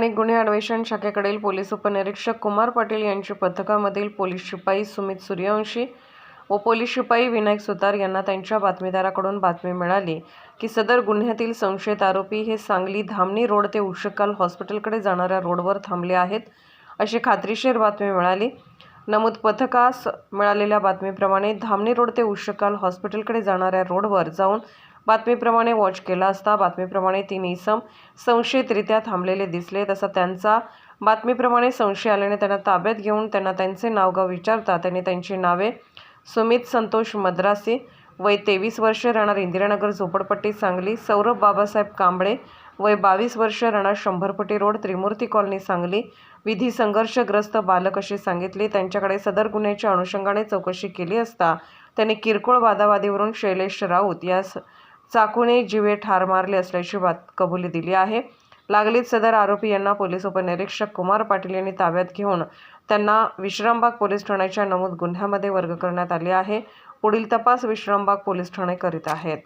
स्थानिक गुन्हे अन्वेषण शाखेकडील पोलीस उपनिरीक्षक कुमार पाटील यांची पथकामधील पोलीस शिपाई सुमित सूर्यवंशी व पोलीस शिपाई विनायक सुतार यांना त्यांच्या बातमीदाराकडून बातमी मिळाली की सदर गुन्ह्यातील संशयित आरोपी हे सांगली धामणी रोड ते उशकाल हॉस्पिटलकडे जाणाऱ्या रोडवर थांबले आहेत अशी खात्रीशीर बातमी मिळाली. नमूद पथकास मिळालेल्या बातमीप्रमाणे धामणी रोड ते उशकाल हॉस्पिटलकडे जाणाऱ्या रोडवर जाऊन बातमीप्रमाणे वॉच केला असता बातमीप्रमाणे तीन इसम संशयितरित्या थांबलेले दिसले तसा त्यांचा बातमीप्रमाणे संशय आल्याने त्यांना ताब्यात घेऊन त्यांना त्यांचे नावगाव विचारता त्यांनी त्यांची नावे सुमित संतोष मद्रासी वय तेवीस वर्ष राहणार इंदिरानगर झोपडपट्टी सांगली सौरभ बाबासाहेब कांबळे वय बावीस वर्ष राहणार शंभरपट्टी रोड त्रिमूर्ती कॉलनी सांगली विधी संघर्षग्रस्त बालक असे सांगितले त्यांच्याकडे सदर गुन्ह्याच्या अनुषंगाने चौकशी केली असता त्यांनी किरकोळ वादावादीवरून शैलेश राऊत यास चाकूने जिवे ठार मारले असल्याची बात कबुली दिली आहे. लागलीच सदर आरोपी यांना पोलीस उपनिरीक्षक कुमार पाटील यांनी ताब्यात घेऊन त्यांना विश्रामबाग पोलीस ठाण्याच्या नमूद गुन्ह्यामध्ये वर्ग करण्यात आले आहे. पुढील तपास विश्रामबाग पोलीस ठाणे करीत आहेत.